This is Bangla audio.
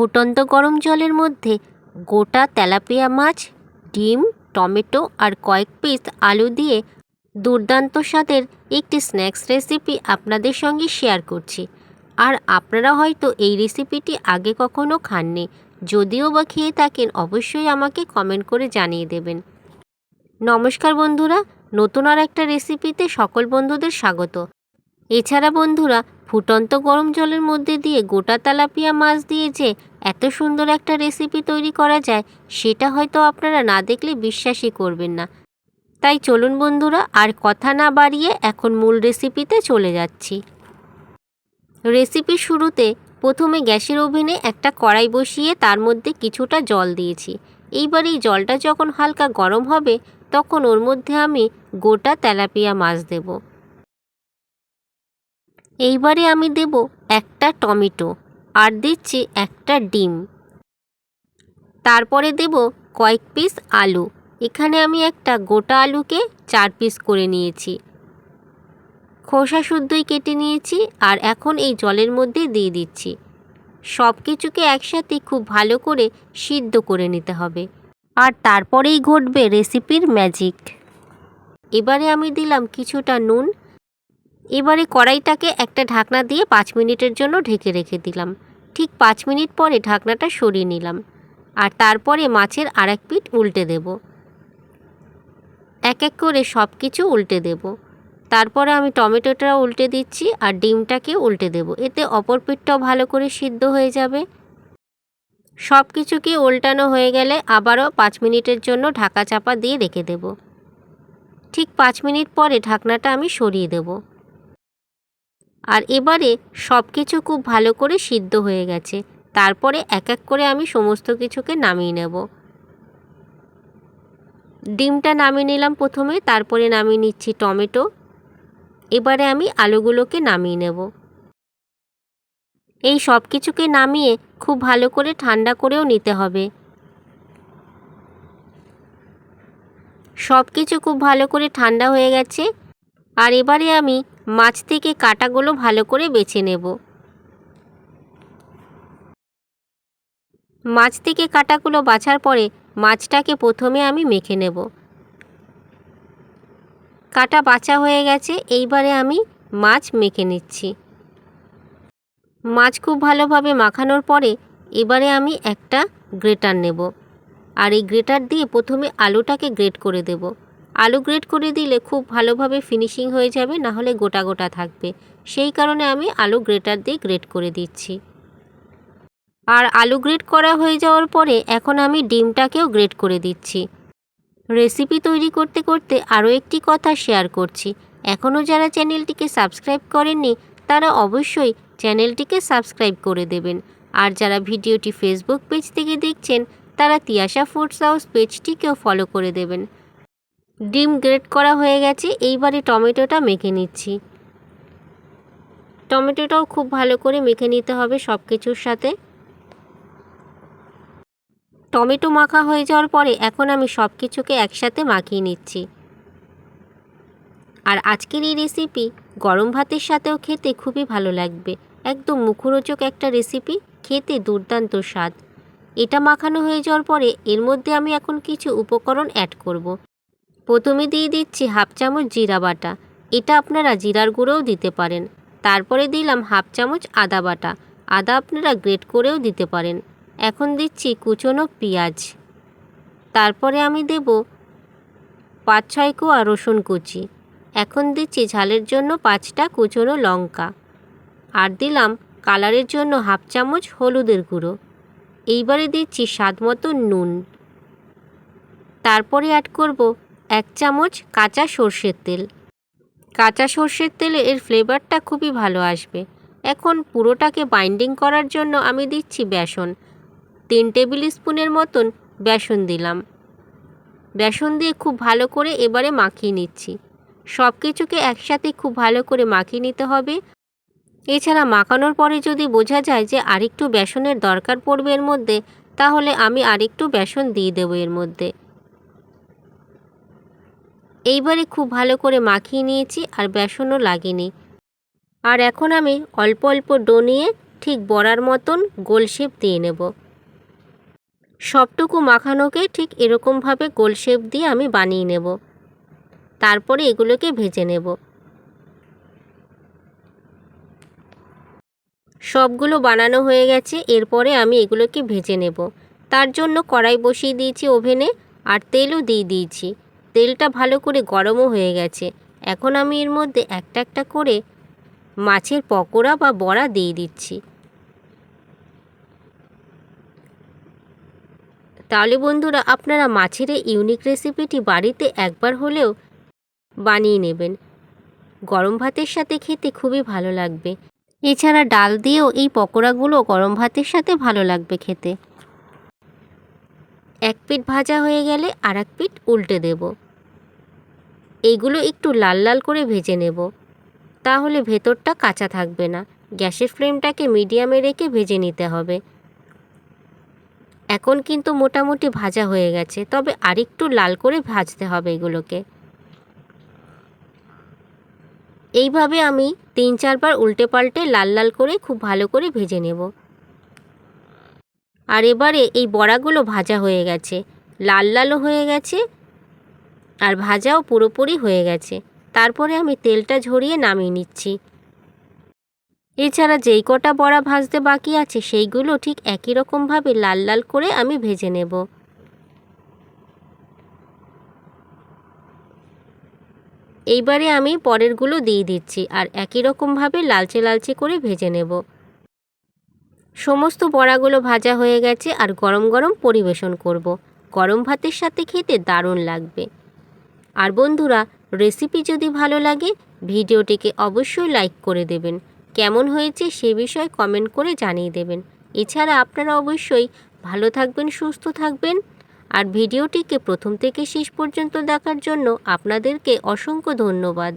ফুটন্ত গরম জলের মধ্যে গোটা তেলাপিয়া মাছ, ডিম, টমেটো আর কয়েক পিস আলু দিয়ে দুর্দান্ত স্বাদের একটি স্ন্যাক্স রেসিপি আপনাদের সঙ্গে শেয়ার করছি। আর আপনারা হয়তো এই রেসিপিটি আগে কখনো খাননি, যদিও বা খেয়ে থাকেন অবশ্যই আমাকে কমেন্ট করে জানিয়ে দেবেন। নমস্কার বন্ধুরা, নতুন আর একটা রেসিপিতে সকল বন্ধুদের স্বাগত। এছাড়া বন্ধুরা, ফুটন্ত গরম জলের মধ্যে দিয়ে গোটা তেলাপিয়া মাছ দিয়ে যে এত সুন্দর একটা রেসিপি তৈরি করা যায়, সেটা হয়তো আপনারা না দেখলে বিশ্বাসই করবেন না। তাই চলুন বন্ধুরা, আর কথা না বাড়িয়ে এখন মূল রেসিপিতে চলে যাচ্ছি। রেসিপির শুরুতে প্রথমে গ্যাসের ওভেনে একটা কড়াই বসিয়ে তার মধ্যে কিছুটা জল দিয়েছি। এইবার এই জলটা যখন হালকা গরম হবে, তখন ওর মধ্যে আমি গোটা তেলাপিয়া মাছ দেব। এইবারে আমি দেব একটা টমেটো। আর দিচ্ছি একটা ডিম। তারপরে দেব কয়েক পিস আলু। এখানে আমি একটা গোটা আলুকে চার পিস করে নিয়েছি। খোসা শুদ্ধই কেটে নিয়েছি আর এখন এই জলের মধ্যে দিয়ে দিচ্ছি। সব কিছুকে একসাথে খুব ভালো করে সিদ্ধ করে নিতে হবে। আর তারপরেই ঘটবে রেসিপির ম্যাজিক। এবারে আমি দিলাম কিছুটা নুন এবারে কড়াইটাকে একটা ঢাকনা দিয়ে পাঁচ মিনিটের জন্য ঢেকে রেখে দিলাম। ঠিক পাঁচ মিনিট পরে ঢাকনাটা সরিয়ে নিলাম। আর তারপরে মাছের আর এক পিঠ উল্টে দেব। এক এক করে সব কিছু উল্টে দেব। তারপরে আমি টমেটোটা উল্টে দিচ্ছি আর ডিমটাকে উল্টে দেব। এতে অপর পিঠটাও ভালো করে সিদ্ধ হয়ে যাবে। সব কিছুকে উল্টানো হয়ে গেলে আবারও পাঁচ মিনিটের জন্য ঢাকা চাপা দিয়ে রেখে দেব। ঠিক পাঁচ মিনিট পরে ঢাকনাটা আমি সরিয়ে দেব। আর এবারে সব কিছু খুব ভালো করে সিদ্ধ হয়ে গেছে। তারপরে এক এক করে আমি সমস্ত কিছুকে নামিয়ে নেব। ডিমটা নামিয়ে নিলাম প্রথমে, তারপরে নামিয়ে নিচ্ছি টমেটো। এবারে আমি আলুগুলোকে নামিয়ে নেব। এই সব কিছুকে নামিয়ে খুব ভালো করে ঠান্ডা করেও নিতে হবে। সব কিছু খুব ভালো করে ঠান্ডা হয়ে গেছে। আর এবারে আমি মাছ থেকে কাটাগুলো ভালো করে বেছে নেব। মাছ থেকে কাটাগুলো বাছার পরে মাছটাকে প্রথমে আমি মেখে নেব। কাটা বাছা হয়ে গেছে, এইবারে আমি মাছ মেখে নিচ্ছি। মাছ খুব ভালোভাবে মাখানোর পরে এবারে আমি একটা গ্রেটার নেব। আর এই গ্রেটার দিয়ে প্রথমে আলুটাকে গ্রেট করে দেব। আলু গ্রেট করে দিলে খুব ভালোভাবে ফিনিশিং হয়ে যাবে, না হলে গোটা গোটা থাকবে। সেই কারণে আমি আলু গ্রেটার দিয়ে গ্রেট করে দিচ্ছি। আর আলু গ্রেট করা হয়ে যাওয়ার পরে এখন আমি ডিমটাকেও গ্রেট করে দিচ্ছি। রেসিপি তৈরি করতে করতে আরও একটি কথা শেয়ার করছি। এখনও যারা চ্যানেলটিকে সাবস্ক্রাইব করেননি, তারা অবশ্যই চ্যানেলটিকে সাবস্ক্রাইব করে দেবেন। আর যারা ভিডিওটি ফেসবুক পেজ থেকে দেখছেন, তারা তিয়াশা ফুডস হাউস পেজটিকেও ফলো করে দেবেন। ডিম গ্রেট করা হয়ে গেছে, এইবারে টমেটোটা মেখে নিচ্ছি। টমেটোটাও খুব ভালো করে মেখে নিতে হবে সব কিছুর সাথে। টমেটো মাখা হয়ে যাওয়ার পরে এখন আমি সব কিছুকে একসাথে মাখিয়ে নিচ্ছি। আর আজকের এই রেসিপি গরম ভাতের সাথেও খেতে খুবই ভালো লাগবে। একদম মুখরোচক একটা রেসিপি খেতে দুর্দান্ত স্বাদ। এটা মাখানো হয়ে যাওয়ার পরে এর মধ্যে আমি এখন কিছু উপকরণ অ্যাড করব। প্রথমে দিয়ে দিচ্ছি হাফ চামচ জিরা বাটা। এটা আপনারা জিরার গুঁড়োও দিতে পারেন। তারপরে দিলাম হাফ চামচ আদা বাটা। আদা আপনারা গ্রেট করেও দিতে পারেন। এখন দিচ্ছি কুচনো পেঁয়াজ। তারপরে আমি দেব পাঁচ ছয় কোয়া রসুন কুচি। এখন দিচ্ছি ঝালের জন্য পাঁচটা কুচনো লঙ্কা। আর দিলাম কালারের জন্য হাফ চামচ হলুদের গুঁড়ো। এইবারে দিচ্ছি স্বাদ মতো নুন। তারপরে অ্যাড করব এক চামচ কাঁচা সর্ষের তেল। কাঁচা সর্ষের তেলে এর ফ্লেভারটা খুবই ভালো আসবে। এখন পুরোটাকে বাইন্ডিং করার জন্য আমি দিচ্ছি বেসন। তিন টেবিল স্পুনের মতন বেসন দিলাম। বেসন দিয়ে খুব ভালো করে এবারে মাখিয়ে নিচ্ছি। সব কিছুকে একসাথে খুব ভালো করে মাখিয়ে নিতে হবে। এছাড়া মাখানোর পরে যদি বোঝা যায় যে আরেকটু বেসনের দরকার পড়বে এর মধ্যে, তাহলে আমি আরেকটু বেসন দিয়ে দেবো এর মধ্যে। এইবারে খুব ভালো করে মাখিয়ে নিয়েছি আর বেসনও লাগেনি। আর এখন আমি অল্প অল্প ডো নিয়ে ঠিক বড়ার মতন গোল শেপ দিয়ে নেব। সবটুকু মাখানোকে ঠিক এরকমভাবে গোল শেপ দিয়ে আমি বানিয়ে নেব। তারপরে এগুলোকে ভেজে নেব। সবগুলো বানানো হয়ে গেছে, এরপরে আমি এগুলোকে ভেজে নেব। তার জন্য কড়াই বসিয়ে দিয়েছি ওভেনে আর তেলও দিয়ে দিয়েছি। তেলটা ভালো করে গরমও হয়ে গেছে। এখন আমি এর মধ্যে একটা একটা করে মাছের পকোড়া বা বড়া দিয়ে দিচ্ছি। তাহলে বন্ধুরা, আপনারা মাছের এই ইউনিক রেসিপিটি বাড়িতে একবার হলেও বানিয়ে নেবেন। গরম ভাতের সাথে খেতে খুবই ভালো লাগবে। এছাড়া ডাল দিয়েও এই পকোড়াগুলো গরম ভাতের সাথে ভালো লাগবে খেতে। এক পিঠ ভাজা হয়ে গেলে আর এক পিঠ উল্টে দেব। এইগুলো একটু লাল লাল করে ভেজে নেব। তাহলে ভেতরটা কাঁচা থাকবে না। গ্যাসের ফ্লেমটাকে মিডিয়ামে রেখে ভেজে নিতে হবে। এখন কিন্তু মোটামুটি ভাজা হয়ে গেছে, তবে আরেকটু লাল করে ভাজতে হবে এগুলোকে। এইভাবে আমি তিন চারবার উল্টে পাল্টে লাল লাল করে খুব ভালো করে ভেজে নেব। আর এবারে এই বড়াগুলো ভাজা হয়ে গেছে। লাল লালও হয়ে গেছে আর ভাজাও পুরোপুরি হয়ে গেছে। তারপরে আমি তেলটা ঝরিয়ে নামিয়ে নিচ্ছি। এছাড়া যেই কটা বড়া ভাজতে বাকি আছে, সেইগুলো ঠিক একই রকমভাবে লাল লাল করে আমি ভেজে নেব। এইবারে আমি পরেরগুলো দিয়ে দিচ্ছি আর একই রকমভাবে লালচে লালচে করে ভেজে নেব। সমস্ত বড়াগুলো ভাজা হয়ে গেছে আর গরম গরম পরিবেশন করব। গরম ভাতের সাথে খেতে দারুণ লাগবে। আর বন্ধুরা রেসিপি যদি ভালো লাগে, ভিডিওটিকে অবশ্যই লাইক করে দেবেন। কেমন হয়েছে সে বিষয়ে কমেন্ট করে জানিয়ে দেবেন। এছাড়া আপনারা অবশ্যই ভালো থাকবেন, সুস্থ থাকবেন। আর ভিডিওটিকে প্রথম থেকে শেষ পর্যন্ত দেখার জন্য আপনাদেরকে অসংখ্য ধন্যবাদ।